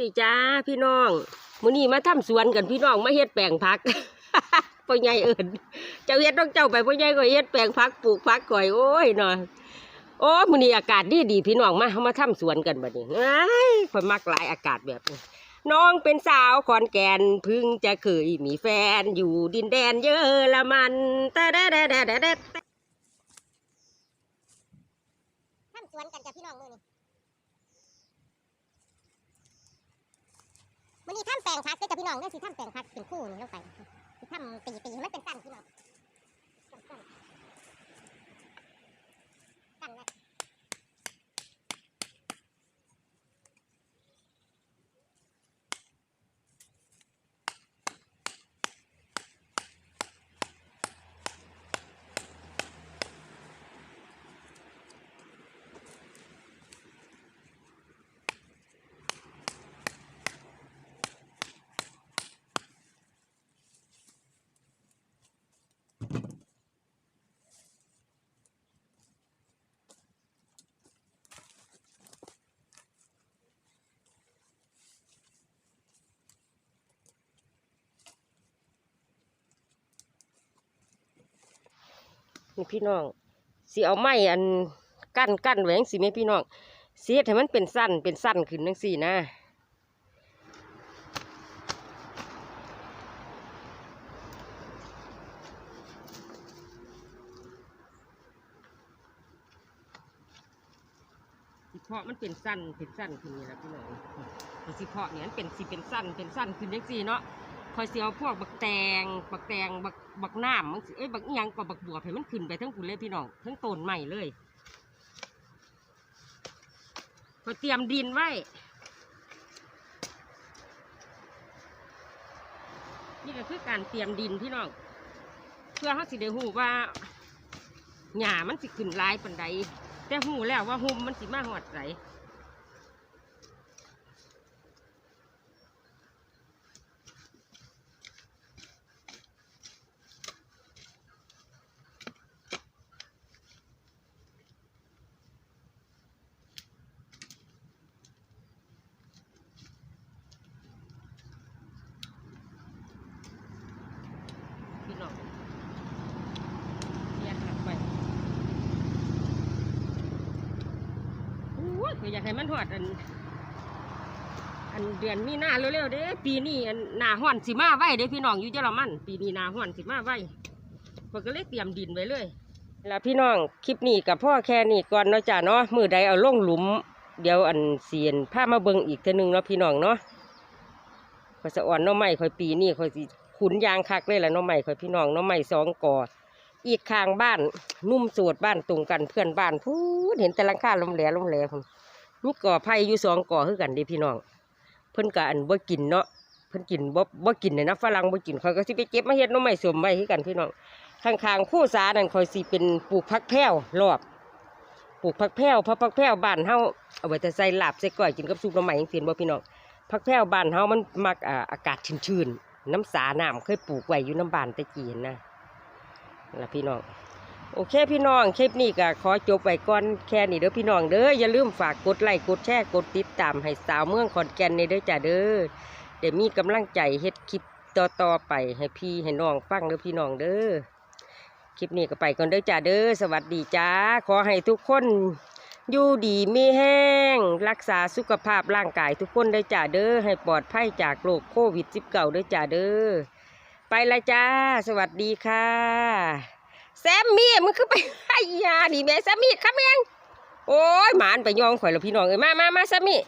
ดีจ้าพี่น้องมื้อนี้มาทำสวนกันพี่น้องมาเฮ็ดแปลงผักพ่อใหญ่เอิ้นเจ้าเฮ็ดต้องเจ้าไปพ่อใหญ่ก็เฮ็ดแปลงผักปลูกผักก่อยโอ้ยเนาะโอ้มื้อนี้อากาศดีดีพี่น้องมาเฮามาทำสวนกันบัดนี้เอ้ยข่อยมักหลายอากาศแบบนี้น้องเป็นสาวขอนแก่นพึ่งจะเคยมีแฟนอยู่ดินแดนเยอรมันตะแดะแดะแดะแดะแดทำสวนกันจ้ะพี่น้องมือนี่มือนี้ทำแปลง พี่น้องเนี่ยสิทำแปลงพักเป็นคู่นี่ลงไปสิทำตีตีให้มันเป็นสั้นพี่น้อง นี่พี่น้องสิเอาไม้อันกั้นกั้นไว้จังสิแม่พี่น้องเสียให้มันเป็นสั้นเป็นสั้นขึ้นจังสี่นะสิเพาะมันเป็นสั้นเป็นสั้นขึ้นนี่แหละพี่น้องสิเพาะเนี่ยมันเป็นสิเป็นสั้นเป็นสั้นขึ้นจังสี่เนาะ คอยเสียวพวกบักแตงบักแตงบักบักน้ำมันสิเอ้ยบักอิหยังก็บักบัวให้มันขึ้นไปทั้งคุณเลยพี่น้องทั้งต้นใหม่เลยคอยเตรียมดินไว้นี่ก็คือการเตรียมดินพี่น้องเพื่อเขาสิได้หูว่าหญ้ามันสิขึ้นลายปันใดแต่หูแล้วว่าหุมมันสิมาหอดใส พี่น้องเรียกกลับไป โอ้ยข้อยอยากให้มันหอดอัน อันเดือนมีนาเร็วๆเด้ปีนี้อันหนาห้อนสิมาไว้เด้พี่น้องอยู่เยอรมัน ปีนี้หนาห้อนสิมาไว้เพิ่นก็เลยเตรียมดินไว้เลยแล้วพี่น้องคลิปนี้กับพ่อแค่นี้ก่อนเนาะจ้าเนาะมือใดเอาล่งหลุม เดี๋ยวอันเสียนผ้ามาเบิงอีกเทีนึงเนาะพี่น้องเนาะข่อยสะอ่อนน้อใหม่ข่อยปีนี่ข่อยสิขุนยางคักเลยแหละน้อใหม่ข่อยพี่น้องน้อใหม่สองกออีกข้างบ้านนุ่มโสดบ้านตรงกันเพื่อนบ้านพูดเห็นแต่ลังคาลมแหลลมแหลพุ่น มีก่อไผ่อยู่สองก่อคือกันดีพี่น้อง เพิ่นกะอันบ่กินเนาะเพิ่นกินบ่บ่กินเลยนะฝรั่งบ่กินข่อยก็สิไปเก็บมาเฮ็ดน้อใหม่สมไว้คือกันพี่น้องข้างๆคู่สานั่นข่อยสิเป็นปลูกผักแพรวรอบปลูกผักแพรวเพราะผักแพรวบ้านเฮาเอาไว้แต่ใส่ลาบใส่ก้อยกินกับซุปน้อใหม่จังซี่บ่พี่น้องผักแพรวบ้านเฮามันมักอากาศชื้นๆน้ำสาน้ำเคยปลูกไว้อยู่น้ำบานตะกี้นะนั่นล่ะพี่น้อง โอเคพี่น้องคลิปนี้ก็ขอจบไว้ก่อนแค่นี้เด้อพี่น้องเด้ออย่าลืมฝากกดไลค์กดแชร์กดติดตามให้สาวเมืองขอนแก่นในเด้อจ้าเด้อเดี๋ยวมีกำลังใจเฮ็ดคลิปต่อๆไปให้พี่ให้น้องฟังเด้อพี่น้องเด้อคลิปนี้ก็ไปก่อนเด้อจ้าเด้อสวัสดีจ้าขอให้ทุกคนอยู่ดีมีแห้ง รักษาสุขภาพร่างกายทุกคนได้อจ้าเด้อให้ปลอดภัยจากโรคโควิด -19 เด้วยจ้าเด้อไปละจ้า สวัสดีค่ะ แซมมี่มึงคือไปไอ้ยาดีแม่แซมมี่ครับแมงโอ้ยหมานไปยองข่อยแล้วพี่น้องเอ้ยมามามาแซมมี่